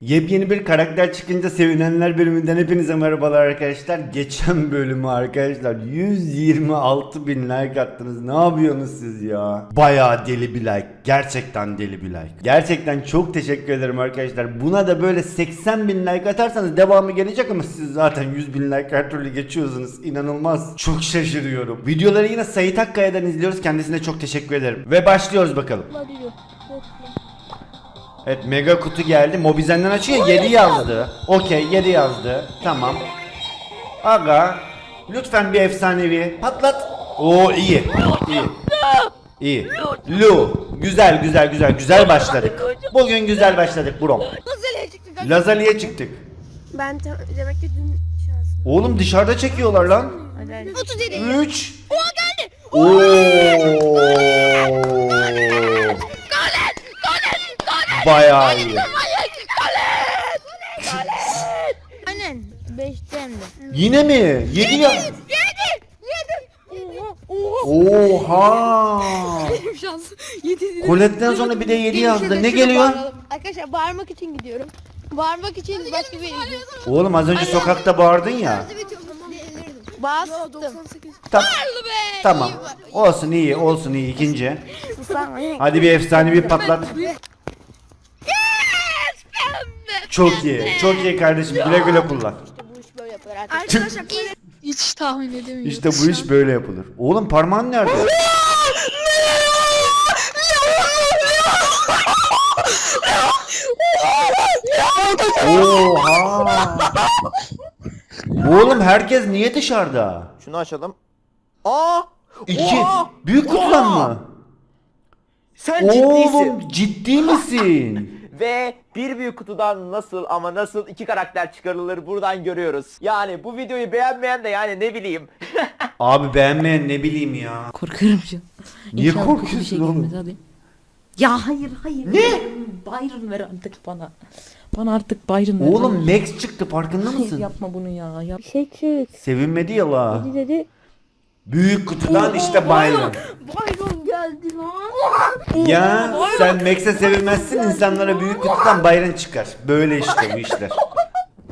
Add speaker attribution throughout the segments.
Speaker 1: Yepyeni bir karakter çıkınca sevinenler bölümünden hepinize merhabalar arkadaşlar. Geçen bölümü arkadaşlar 126 bin like attınız. Ne yapıyorsunuz siz ya? Bayağı deli bir like. Gerçekten deli bir like. Gerçekten çok teşekkür ederim arkadaşlar. Buna da böyle 80 bin like atarsanız devamı gelecek ama siz zaten 100 bin like her türlü geçiyorsunuz. İnanılmaz. Çok şaşırıyorum. Videoları yine Sait Akkaya'dan izliyoruz. Kendisine çok teşekkür ederim. Ve başlıyoruz bakalım. Evet mega kutu geldi. Mobizen'den açıyor 7 yazdı. Okey 7 yazdı. Tamam. Aga lütfen bir efsanevi patlat. Oo iyi. İyi. İyi. Lu. Güzel güzel güzel güzel başladık. Bugün güzel başladık bro.
Speaker 2: Çıktık.
Speaker 1: Lazali'ye çıktık.
Speaker 2: Ben te- demek ki dün şansım.
Speaker 1: Oğlum dışarıda çekiyorlar lan.
Speaker 2: 37.
Speaker 1: 3 Oo. Bayağı iyi.
Speaker 2: Aynen. 5'te hem de.
Speaker 1: Yine mi? 7 ya.
Speaker 2: 7. 7. Oha.
Speaker 1: Oha.
Speaker 2: Şans. 7.
Speaker 1: Colette'den sonra bir de 7 yazdı. Ne geliyor?
Speaker 2: Arkadaşlar bağırmak için gidiyorum. Bağırmak için başka bir yere
Speaker 1: Oğlum az önce sokakta bağırdın ya.
Speaker 2: Bastım.
Speaker 1: Ta- tamam. Olsun iyi, olsun iyi ikinci. Hadi bir efsane bir patlat. Çok iyi. Çok iyi kardeşim. Güle güle kullan.
Speaker 2: Bu iş böyle yapılır arkadaşlar.
Speaker 3: Hiç tahmin edemiyorum.
Speaker 1: İşte bu iş böyle yapılır. Oğlum parmağın nerede? Oha! Oğlum herkes niye dışarıda?
Speaker 4: Şunu açalım. Aa!
Speaker 1: İki.
Speaker 4: Oha!
Speaker 1: Büyük kutudan
Speaker 4: Oha!
Speaker 1: mı?
Speaker 4: Sen ciddisin.
Speaker 1: Oğlum ciddi misin?
Speaker 4: Ve bir büyük kutudan nasıl ama nasıl iki karakter çıkarılır buradan görüyoruz. Yani bu videoyu beğenmeyen de yani ne bileyim.
Speaker 1: Abi beğenmeyen ne bileyim ya.
Speaker 3: Korkuyorum şu an.
Speaker 1: Niye
Speaker 3: İnşallah kötü bir
Speaker 1: korkuyorsun
Speaker 3: şey
Speaker 1: oğlum?
Speaker 3: hadi. Ya hayır hayır. Ne? Byron ver artık bana. Bana artık Byron ver.
Speaker 1: Oğlum. Max çıktı farkında
Speaker 3: Hayır,
Speaker 1: mısın?
Speaker 3: yapma bunu ya. Yap.
Speaker 2: Şey çık.
Speaker 1: Sevinmedi ya la.
Speaker 2: Dedi.
Speaker 1: Büyük kutudan işte Byron.
Speaker 2: Bayron geldi lan.
Speaker 1: Ya sen Max'e sevilmezsin insanlara büyük kutudan Byron çıkar. Böyle işte bu işler.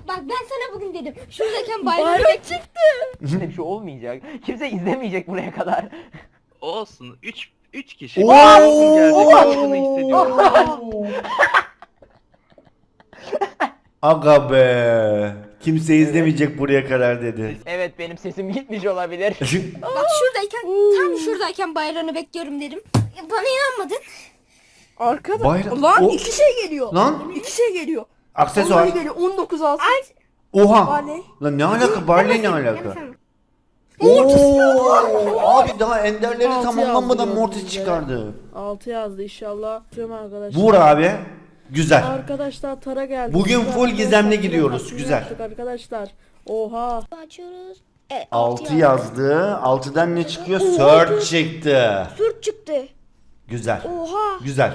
Speaker 2: Bak ben sana bugün dedim. Şuradayken Bayron çıktı.
Speaker 4: Böyle bir şey olmayacak. Kimse izlemeyecek buraya kadar.
Speaker 5: Olsun. 3 3 kişi.
Speaker 1: Oo!
Speaker 5: Hissediyorum.
Speaker 1: Aga be. Kimse izlemeyecek buraya kadar dedi.
Speaker 4: Evet benim sesim gitmiş olabilir.
Speaker 2: Bak şuradayken tam şuradayken Bayron'u bekliyorum dedim. Bana inanmadın.
Speaker 6: Arkada
Speaker 1: Bayram-
Speaker 6: lan
Speaker 1: O-
Speaker 6: iki şey geliyor.
Speaker 1: Lan
Speaker 6: İki şey geliyor.
Speaker 1: aksesuar.
Speaker 6: Vallahi geliyor 19 altın.
Speaker 1: Oha.
Speaker 6: Barley.
Speaker 1: Lan ne alaka? Barley ne alaka? Oo, abi daha enderleri
Speaker 6: Altı
Speaker 1: tamamlanmadan
Speaker 6: yazdı
Speaker 1: Mortis çıkardı.
Speaker 6: 6 yazdı inşallah. Diyorum arkadaşlar.
Speaker 1: Vur abi. Güzel.
Speaker 6: Arkadaşlar Tara geldi.
Speaker 1: Bugün
Speaker 6: Güzel
Speaker 1: full gizemli gidiyoruz, güzel.
Speaker 6: yaptık Arkadaşlar. Oha.
Speaker 2: Açıyoruz. E,
Speaker 1: 6 yazdı. 6'dan ne çıkıyor? Search çıktı.
Speaker 2: Sürt çıktı.
Speaker 1: Güzel.
Speaker 2: Oha.
Speaker 1: Güzel.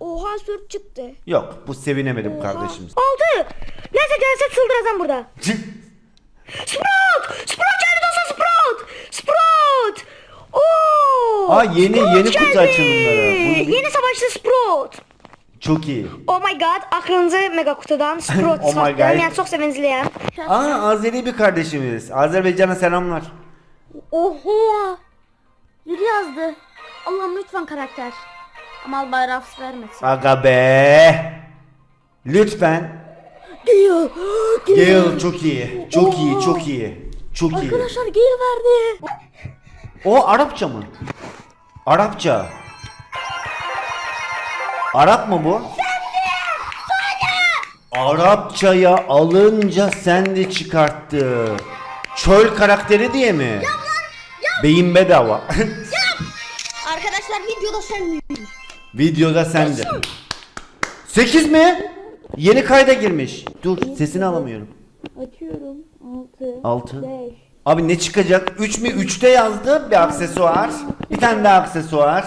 Speaker 2: Oha sürt çıktı.
Speaker 1: Yok bu sevinemedim kardeşimiz.
Speaker 2: Oldu. Neyse gelse çıldıracağım burada. Sprout! Sprout geldi dostlar Sprout! Sprout! Oo!
Speaker 1: Aa yeni
Speaker 2: Sprout
Speaker 1: yeni kutu
Speaker 2: geldi.
Speaker 1: açılımları. Bu-
Speaker 2: Yeni savaşçı Sprout.
Speaker 1: Çok iyi.
Speaker 2: Oh my god aklınızı mega kutudan Sprout
Speaker 1: Oh my
Speaker 2: saklayan
Speaker 1: God.
Speaker 2: yani çok sevinçleyen.
Speaker 1: Aa Azeri bir kardeşimiz. Azerbaycan'a selamlar.
Speaker 2: Oho! Biri yazdı. Allah'ım lütfen karakter. Amal bayrağı vermesin.
Speaker 1: Aga be. Lütfen.
Speaker 2: Geliyor.
Speaker 1: Gale çok iyi. Çok iyi, çok iyi. Çok iyi.
Speaker 2: Arkadaşlar gel verdi.
Speaker 1: O Arapça mı? Arapça. Arap mı bu? Arapçaya alınca sen de çıkarttı. Çöl karakteri diye mi? Beyin bedava.
Speaker 2: Arkadaşlar videoda sen
Speaker 1: Videoda sende. 8 mi? Yeni kayda girmiş. Dur sesini alamıyorum.
Speaker 2: Açıyorum. 6
Speaker 1: 6.
Speaker 2: 5
Speaker 1: Abi ne çıkacak? 3 mü? 3'te yazdı bir aksesuar. Bir tane daha aksesuar.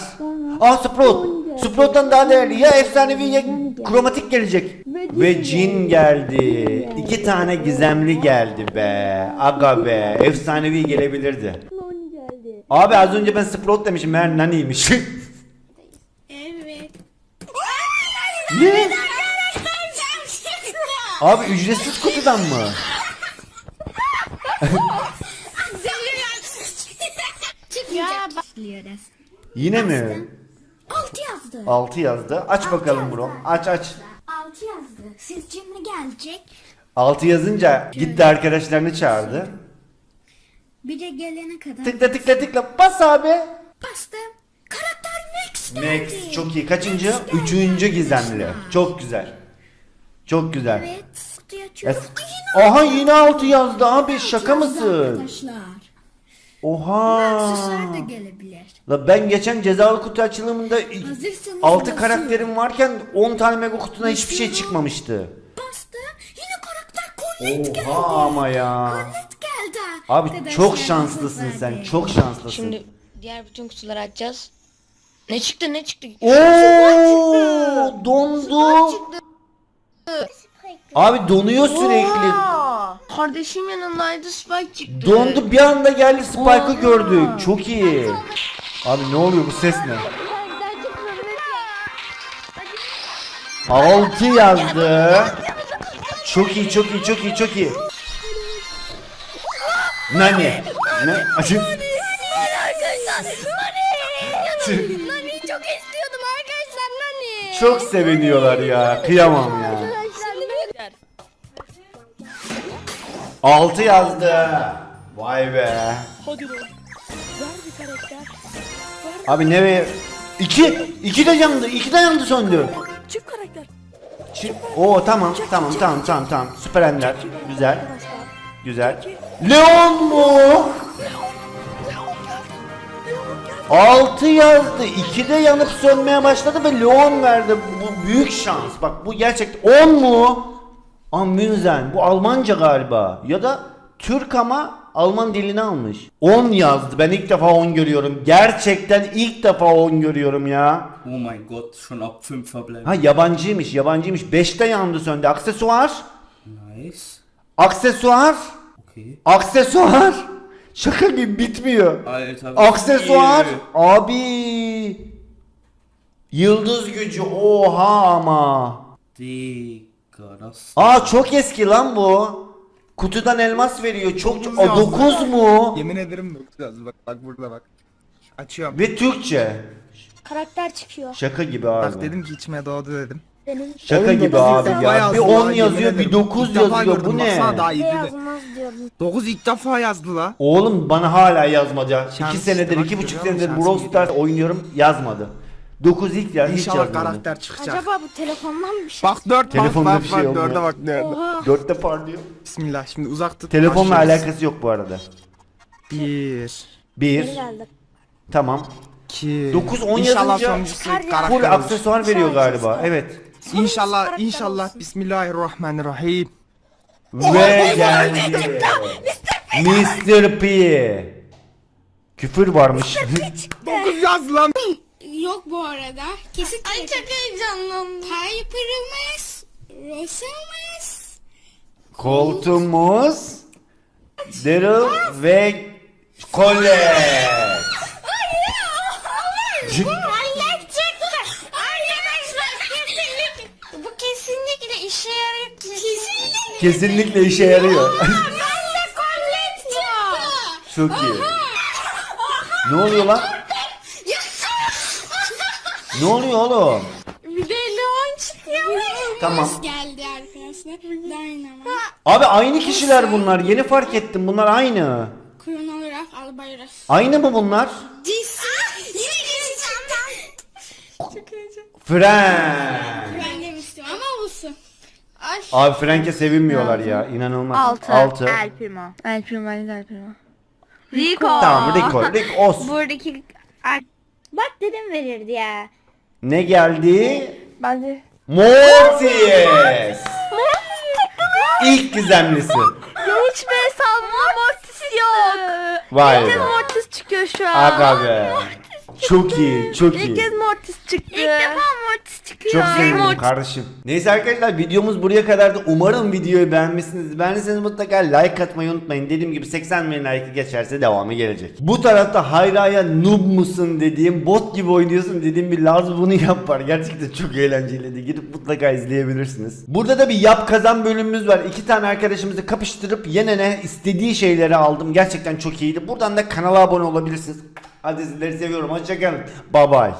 Speaker 1: Aa Sprout. Sprout'tan daha değerli. Ya efsanevi ya kromatik gelecek. Ve cin geldi. İki tane gizemli geldi be. Aga be. Efsanevi gelebilirdi.
Speaker 2: geldi.
Speaker 1: Abi az önce ben Sprout demişim. Meğer Nani'ymiş.
Speaker 2: Evet.
Speaker 1: ne? Abi ücretsiz kutudan mı?
Speaker 2: Çıkmayacak.
Speaker 1: Yine mi?
Speaker 2: 6 yazdı.
Speaker 1: 6 yazdı. Aç bakalım bro. Aç aç.
Speaker 2: 6 yazdı. Sizce ne gelecek?
Speaker 1: 6 yazınca gitti arkadaşlarını çağırdı.
Speaker 2: Bir de gelene kadar
Speaker 1: Tıkla tıkla tıkla bas abi.
Speaker 2: bastım. Karakter Max geldi.
Speaker 1: Max çok iyi. Kaçıncı? Üçüncü gizemli. Çok güzel. Çok güzel.
Speaker 2: Evet. Kutuyu açıyorum. Ay, yine
Speaker 1: Aha yine 6 yazdı abi şaka
Speaker 2: yazdı
Speaker 1: mısın?
Speaker 2: Arkadaşlar.
Speaker 1: Oha.
Speaker 2: Aksesuar da gelebilir.
Speaker 1: La ben geçen cezalı kutu açılımında
Speaker 2: Hazırsanız
Speaker 1: 6
Speaker 2: basıyorum.
Speaker 1: karakterim varken 10 tane mega kutuna hiçbir şey çıkmamıştı.
Speaker 2: Bastı. Yine karakter Colette geldi.
Speaker 1: Oha ama ya.
Speaker 2: Colette geldi.
Speaker 1: Abi
Speaker 2: Arkadaşlar,
Speaker 1: çok şanslısın
Speaker 2: çok
Speaker 1: sen.
Speaker 2: verdi.
Speaker 1: Çok şanslısın.
Speaker 7: Şimdi diğer bütün kutuları açacağız. Ne çıktı ne çıktı?
Speaker 1: Oo dondu. Abi donuyor sürekli.
Speaker 7: Kardeşim yanındaydı Spike çıktı.
Speaker 1: Dondu bir anda geldi Spike'ı gördük. Çok iyi. Abi ne oluyor bu ses ne? 6 yazdı. Çok iyi çok iyi çok iyi çok iyi. Nani? Ne? Acı.
Speaker 2: Nani çok istiyordum arkadaşlar Nani.
Speaker 1: Çok seviniyorlar ya. Kıyamam ya. 6 yazdı. Vay be.
Speaker 6: Hadi be. Ver bir karakter.
Speaker 1: Abi ne ve 2 2 de yandı. 2 de yandı söndü.
Speaker 6: Çift karakter.
Speaker 1: Çi- Oo tamam tamam tamam tamam tamam. Süper Ender. Güzel. Güzel. Leon mu? 6 yazdı. 2 de yanıp sönmeye başladı ve Leon verdi. Bu büyük şans. Bak bu gerçekten 10 mu? Aa Münzen. Bu Almanca galiba. Ya da Türk ama Alman dilini almış. 10 yazdı. Ben ilk defa 10 görüyorum. Gerçekten ilk defa 10 görüyorum ya.
Speaker 8: Oh mein Gott, schon ab 5 verbleiben.
Speaker 1: Ha yabancıymış, yabancıymış. 5'te yandı söndü. Aksesuar.
Speaker 8: Nice.
Speaker 1: Aksesuar.
Speaker 8: Okay.
Speaker 1: Aksesuar. Şaka gibi bitmiyor.
Speaker 8: Alter.
Speaker 1: Aksesuar.
Speaker 8: viel.
Speaker 1: Abi. Yıldız gücü oha ama.
Speaker 8: Digga,
Speaker 1: Aa çok eski lan bu. Kutudan elmas veriyor. Çok çok. Aa, 9 mu?
Speaker 9: Yemin ederim 9 yazdı bak bak burada bak. Açıyorum.
Speaker 1: Ve Türkçe.
Speaker 2: Karakter çıkıyor.
Speaker 1: Şaka gibi
Speaker 9: Bak
Speaker 1: abi.
Speaker 9: dedim ki içime doğdu dedim.
Speaker 2: Benim
Speaker 1: Şaka gibi abi ya. Bir
Speaker 9: yazdı
Speaker 1: 10
Speaker 9: lan,
Speaker 1: yazıyor,
Speaker 9: yemin
Speaker 1: bir
Speaker 9: ederim.
Speaker 1: 9
Speaker 9: İlk defa
Speaker 1: yazıyor. Bu
Speaker 9: gördüm,
Speaker 1: ne?
Speaker 9: baksana daha iyi değil.
Speaker 2: yazmaz diyordum.
Speaker 9: 9 ilk defa yazdı la.
Speaker 1: Oğlum bana hala yazmadı.
Speaker 9: Şans
Speaker 1: 2 senedir,
Speaker 9: bak
Speaker 1: 2,5
Speaker 9: görüyor musun?
Speaker 1: senedir
Speaker 9: Şansım
Speaker 1: Brawl Stars oynuyorum yazmadı. 9 ilk ya hiç
Speaker 9: İnşallah karakter çıkacak.
Speaker 2: Acaba bu telefondan mı bir şey?
Speaker 9: Bak 4
Speaker 1: Telefonda
Speaker 9: bak
Speaker 1: bir
Speaker 9: bak
Speaker 1: şey
Speaker 9: bak
Speaker 1: yok
Speaker 9: 4'e
Speaker 1: ya.
Speaker 9: bak nerede.
Speaker 2: Oha.
Speaker 1: Dörtte parlıyor.
Speaker 9: Bismillah şimdi uzak tut.
Speaker 1: Telefonla
Speaker 9: başlıyoruz.
Speaker 1: alakası yok bu arada.
Speaker 9: 1
Speaker 1: Bir.
Speaker 2: Geri geldi.
Speaker 1: Tamam.
Speaker 9: 2
Speaker 1: Dokuz, on
Speaker 9: İnşallah
Speaker 1: yazınca
Speaker 9: sonuncusu
Speaker 2: Her yer-
Speaker 9: karakter
Speaker 1: Full
Speaker 9: olur.
Speaker 1: aksesuar veriyor galiba. Evet.
Speaker 9: İnşallah
Speaker 2: karakter
Speaker 9: inşallah
Speaker 2: olsun.
Speaker 9: Bismillahirrahmanirrahim.
Speaker 1: Ve geldi. Mr. P. Küfür varmış.
Speaker 9: 9 yaz lan.
Speaker 2: Yok bu arada. Kesin Ay çok heyecanlandım. Piper'ımız, Rose'ımız.
Speaker 1: Koltuğumuz. Daryl ve
Speaker 2: çıktı. Arkadaşlar kesinlikle. Bu kesinlikle işe yarıyor. Kesinlikle.
Speaker 1: Kesinlikle işe yarıyor. Çok iyi. Ne oluyor lan? Ne oluyor oğlum?
Speaker 2: Bir de Leon çıkıyor.
Speaker 1: Tamam.
Speaker 2: geldi arkadaşlar. Dynamo.
Speaker 1: Abi aynı kişiler bunlar. Yeni fark ettim. Bunlar aynı.
Speaker 2: Chronograph Albayrak.
Speaker 1: Aynı mı bunlar?
Speaker 2: DC. Yine DC
Speaker 1: Frank.
Speaker 2: Ben demiştim ama olsun. Ay.
Speaker 1: Abi Frank'e sevinmiyorlar ya. İnanılmaz.
Speaker 3: 6.
Speaker 1: 6.
Speaker 3: El Primo. El Primo, El Primo. Rico.
Speaker 1: Tamam Rico. Rico os.
Speaker 3: Buradaki
Speaker 2: Bak dedim verirdi ya.
Speaker 1: Ne geldi?
Speaker 3: bence
Speaker 1: Mortis. İlk gizemlisi.
Speaker 3: hiç be sanma Mortis yok.
Speaker 1: Vay
Speaker 3: İlk kez
Speaker 1: be.
Speaker 3: Mortis çıkıyor şu an.
Speaker 1: Aga be. Çok iyi, çok
Speaker 3: İlk
Speaker 1: iyi.
Speaker 3: kez Mortis çıktı. İlk defa Mortis çıktı.
Speaker 1: Çok sevindim kardeşim. Neyse arkadaşlar videomuz buraya kadardı. Umarım videoyu beğenmişsiniz. Beğendiyseniz mutlaka like atmayı unutmayın. Dediğim gibi 80 bin like geçerse devamı gelecek. Bu tarafta Hayra'ya noob musun dediğim, bot gibi oynuyorsun dediğim bir Laz bunu yap var. Gerçekten çok eğlenceliydi. Gidip mutlaka izleyebilirsiniz. Burada da bir yap kazan bölümümüz var. İki tane arkadaşımızı kapıştırıp yenene istediği şeyleri aldım. Gerçekten çok iyiydi. Buradan da kanala abone olabilirsiniz. Hadi sizleri seviyorum. Hoşçakalın. Bye bye.